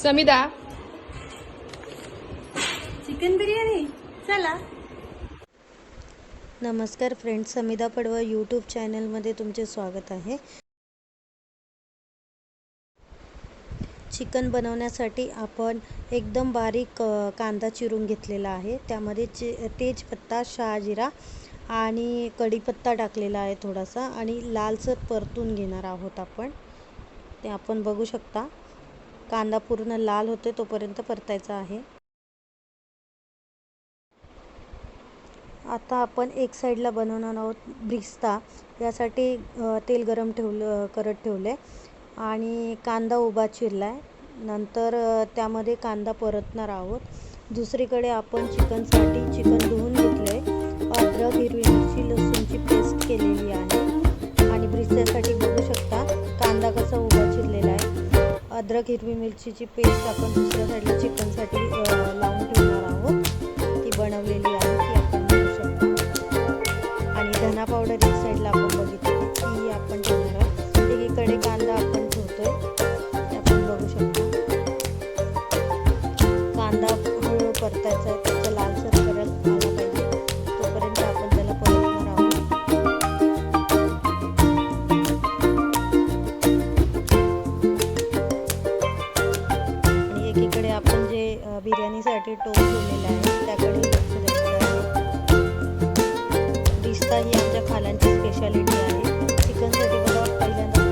Samida chicken biryani चला. नमस्कार friends समिधा Padwa YouTube चॅनलमध्ये तुमचे स्वागत आहे. चिकन बनवण्यासाठी आपण एकदम बारीक कांदा चिरून घेतलेला आहे. त्यामध्ये चे तेजपत्ता शहाजिरा आणि कढीपत्ता टाकलेला आहे थोडासा आणि लालसर परतून घेणार आहोत आपण. ते आपण बघू शकता. कांदा पूर्ण लाल होते तोपर्यंत परतायचा आहे. आता आपण एक साईडला बनवणार आहोत ब्रिस्ता. यासाठी तेल गरम ठेवलं करत ठेवले आणि कांदा उभा चिरला आहे नंतर त्यामध्ये कांदा परतणार आहोत. दुसरीकडे आपण चिकनसाठी चिकन धुवून घेतले अद्रक हिरवी मिरची लसूणची पेस्ट केलेली आहे. आणि ब्रिस्त्यासाठी बघू शकता कांदा कसा उभा चिरलेला आहे. अद्रक हिरवी मिरचीची पेस्ट आपण दुसऱ्या साईडला चिकनसाठी लावून ठेवणार आहोत. ती बनवलेली आहे ती आपण आणि धना पावडर एक साईडला आपण बिर्याणीसाठी टोप ठेवलेलं आहे. त्याकडे लक्ष द्यायचं आहे. रिश्ता ही आमच्या खालांची स्पेशालिटी आहे. चिकनसाठी मला पहिल्यांदा.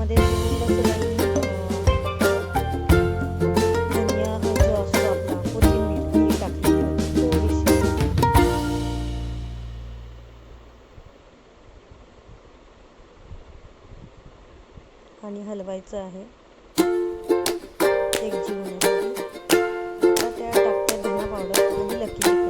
थोडीशी आणि हलवायचं आहे. एक जीव त्या टाकतात धना पावडर आणि लकी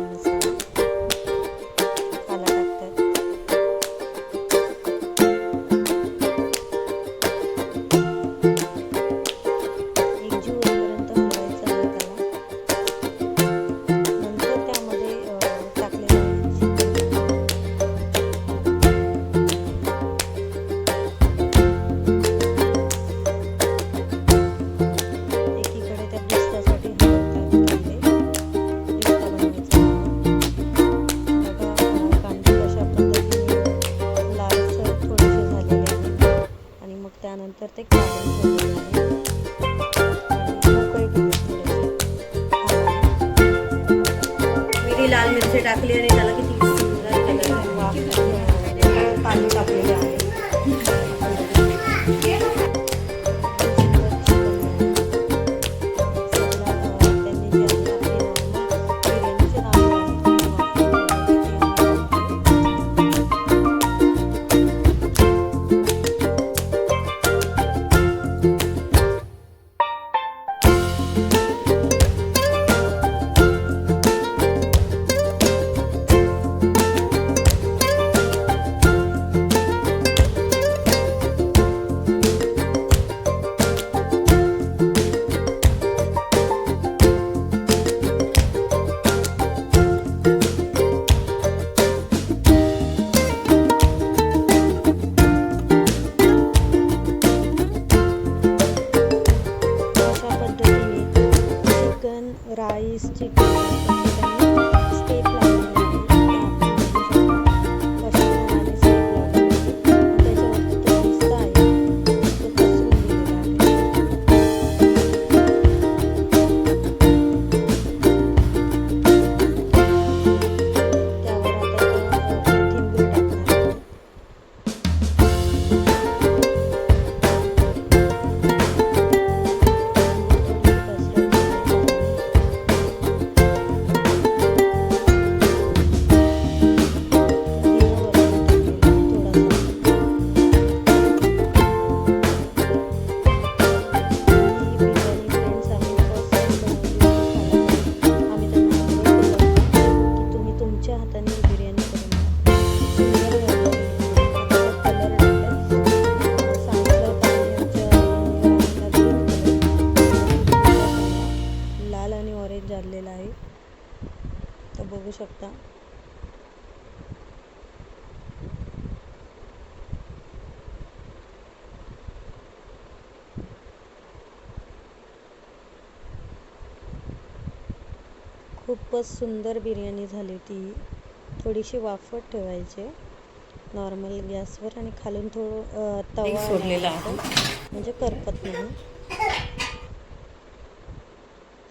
खूपच सुंदर बिर्याणी झाली ती थोडीशी वाफत ठेवायची. नॉर्मल गॅसवर आणि खालून थोडं तवा सोडलेला. म्हणजे करपत नाही.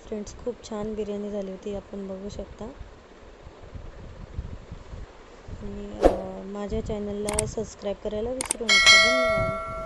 फ्रेंड्स खूप छान बिर्याणी झाली होती. आपण बघू शकता. आणि माझ्या चॅनलला सबस्क्राईब करायला विसरू नका. धन्यवाद.